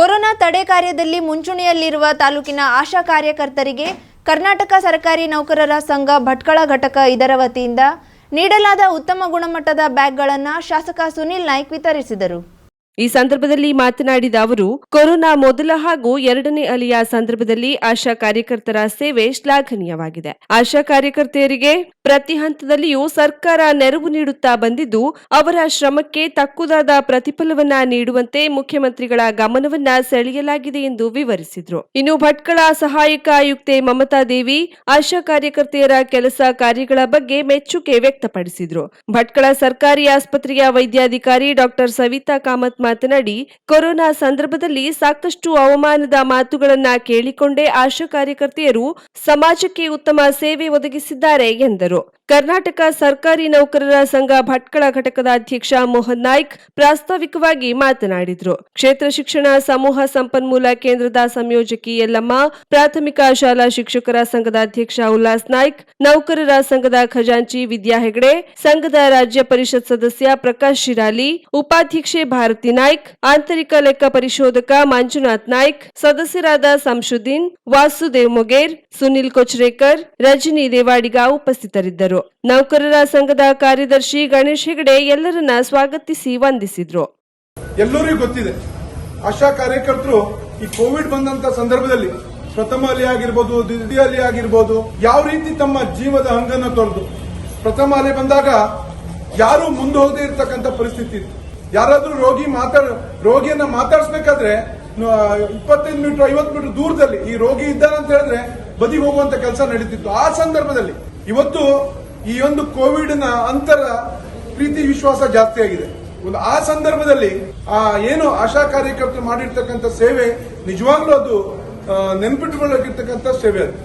Corona ತಡೆ ಕಾರ್ಯದಲ್ಲಿ ಮುಂಚೂಣಿಯಲ್ಲಿರುವ ತಾಲೂಕಿನ ಆಶಾ ಕಾರ್ಯಕರ್ತರಿಗೆ ಕರ್ನಾಟಕ ಸರ್ಕಾರಿ ನೌಕರರ ಸಂಘ ಭಟ್ಕಳ ಘಟಕ ಇದರ ವತಿಯಿಂದ ನೀಡಲಾದ ಉತ್ತಮ ಗುಣಮಟ್ಟದ ಬ್ಯಾಗ್ಗಳನ್ನು ಶಾಸಕ ಸುನಿಲ್ ನಾಯ್ಕ್ ವಿತರಿಸಿದರು. ಈ ಸಂದರ್ಭದಲ್ಲಿ ಮಾತನಾಡಿದ ಅವರು, ಕೊರೋನಾ ಮೊದಲ ಹಾಗೂ ಎರಡನೇ ಅಲೆಯ ಸಂದರ್ಭದಲ್ಲಿ ಆಶಾ ಕಾರ್ಯಕರ್ತರ ಸೇವೆ ಶ್ಲಾಘನೀಯವಾಗಿದೆ. ಆಶಾ ಕಾರ್ಯಕರ್ತೆಯರಿಗೆ ಪ್ರತಿ ಹಂತದಲ್ಲಿಯೂ ಸರ್ಕಾರ ನೆರವು ನೀಡುತ್ತಾ ಬಂದಿದ್ದು, ಅವರ ಶ್ರಮಕ್ಕೆ ತಕ್ಕುದಾದ ಪ್ರತಿಫಲವನ್ನ ನೀಡುವಂತೆ ಮುಖ್ಯಮಂತ್ರಿಗಳ ಗಮನವನ್ನ ಸೆಳೆಯಲಾಗಿದೆ ಎಂದು ವಿವರಿಸಿದರು. ಇನ್ನು ಭಟ್ಕಳ ಸಹಾಯಕ ಆಯುಕ್ತೆ ಮಮತಾ ದೇವಿ ಆಶಾ ಕಾರ್ಯಕರ್ತೆಯರ ಕೆಲಸ ಕಾರ್ಯಗಳ ಬಗ್ಗೆ ಮೆಚ್ಚುಗೆ ವ್ಯಕ್ತಪಡಿಸಿದರು. ಭಟ್ಕಳ ಸರ್ಕಾರಿ ಆಸ್ಪತ್ರೆಯ ವೈದ್ಯಾಧಿಕಾರಿ ಡಾಕ್ಟರ್ ಸವಿತಾ ಕಾಮತ್ ಮಾತನಾಡಿ ಕೊರೋನಾ ಸಂದರ್ಭದಲ್ಲಿ ಸಾಕಷ್ಟು ಅವಮಾನದ ಮಾತುಗಳನ್ನ ಕೇಳಿಕೊಂಡೇ ಆಶಾ ಕಾರ್ಯಕರ್ತೆಯರು ಸಮಾಜಕ್ಕೆ ಉತ್ತಮ ಸೇವೆ ಒದಗಿಸಿದ್ದಾರೆ ಎಂದರು. ಕರ್ನಾಟಕ ಸರ್ಕಾರಿ ನೌಕರರ ಸಂಘ ಭಟ್ಕಳ ಘಟಕದ ಅಧ್ಯಕ್ಷ ಮೋಹನ್ ನಾಯ್ಕ್ ಪ್ರಾಸ್ತಾವಿಕವಾಗಿ ಮಾತನಾಡಿದರು. ಕ್ಷೇತ್ರ ಶಿಕ್ಷಣ, ಸಮೂಹ ಸಂಪನ್ಮೂಲ ಕೇಂದ್ರದ ಸಂಯೋಜಕಿ ಯಲ್ಲಮ್ಮ, ಪ್ರಾಥಮಿಕ ಶಾಲಾ ಶಿಕ್ಷಕರ ಸಂಘದ ಅಧ್ಯಕ್ಷ ಉಲ್ಲಾಸ್ ನಾಯ್ಕ್, ನೌಕರರ ಸಂಘದ ಖಜಾಂಚಿ ವಿದ್ಯಾ ಹೆಗಡೆ, ಸಂಘದ ರಾಜ್ಯ ಪರಿಷತ್ ಸದಸ್ಯ ಪ್ರಕಾಶ್ ಶಿರಾಲಿ, ಉಪಾಧ್ಯಕ್ಷೆ ಭಾರತಿ ನಾಯ್ಕ್, ಆಂತರಿಕ ಲೆಕ್ಕ ಪರಿಶೋಧಕ ಮಂಜುನಾಥ್ ನಾಯ್ಕ್, ಸದಸ್ಯರಾದ ಸಂಶುದ್ದೀನ್, ವಾಸುದೇವ್ ಮೊಗೇರ್, ಸುನಿಲ್ ಕೊಚ್ರೇಕರ್, ರಜನಿ ದೇವಾಡಿಗ ಉಪಸ್ಥಿತರಿದ್ದರು. ನೌಕರರ ಸಂಘದ ಕಾರ್ಯದರ್ಶಿ ಗಣೇಶ್ ಹೆಗಡೆ ಎಲ್ಲರನ್ನ ಸ್ವಾಗತಿಸಿ ವಂದಿಸಿದ್ರು. ಎಲ್ಲರಿಗೂ ಗೊತ್ತಿದೆ, ಆಶಾ ಕಾರ್ಯಕರ್ತರು ಈ ಕೋವಿಡ್ ಬಂದಂತ ಸಂದರ್ಭದಲ್ಲಿ ಪ್ರಥಮ ಅಲೆ ಆಗಿರ್ಬೋದು ದ್ವಿತೀಯ ಅಲೆ ಆಗಿರ್ಬೋದು ಯಾವ ರೀತಿ ತಮ್ಮ ಜೀವದ ಹಂಗನ್ನ ತೊರೆದು ಪ್ರಥಮ ಅಲೆ ಬಂದಾಗ ಯಾರು ಮುಂದೆ ಹೋಗದೆ ಇರತಕ್ಕಂತ ಪರಿಸ್ಥಿತಿ ಇತ್ತು. ಯಾರಾದ್ರೂ ರೋಗಿ ಮಾತಾಡ, ರೋಗಿಯನ್ನ ಮಾತಾಡಿಸ್ಬೇಕಾದ್ರೆ ಇಪ್ಪತ್ತೈದು ಮೀಟರ್, ಐವತ್ತು ಮೀಟರ್ ದೂರದಲ್ಲಿ ಈ ರೋಗಿ ಇದ್ದಾನಂತ ಹೇಳಿದ್ರೆ ಬದಿ ಹೋಗುವಂತ ಕೆಲಸ ನಡೀತಿತ್ತು. ಆ ಸಂದರ್ಭದಲ್ಲಿ ಇವತ್ತು ಈ ಒಂದು ಕೋವಿಡ್ನ ಅಂತರ ಪ್ರೀತಿ ವಿಶ್ವಾಸ ಜಾಸ್ತಿ ಆಗಿದೆ. ಒಂದು ಆ ಸಂದರ್ಭದಲ್ಲಿ, ಆ ಏನು ಆಶಾ ಕಾರ್ಯಕರ್ತರು ಮಾಡಿರ್ತಕ್ಕಂಥ ಸೇವೆ ನಿಜವಾಗ್ಲೂ ಅದು ನೆನ್ಪಿಟ್ಕೊಳ್ಳೋಕಿರ್ತಕ್ಕಂಥ ಸೇವೆ ಅದು.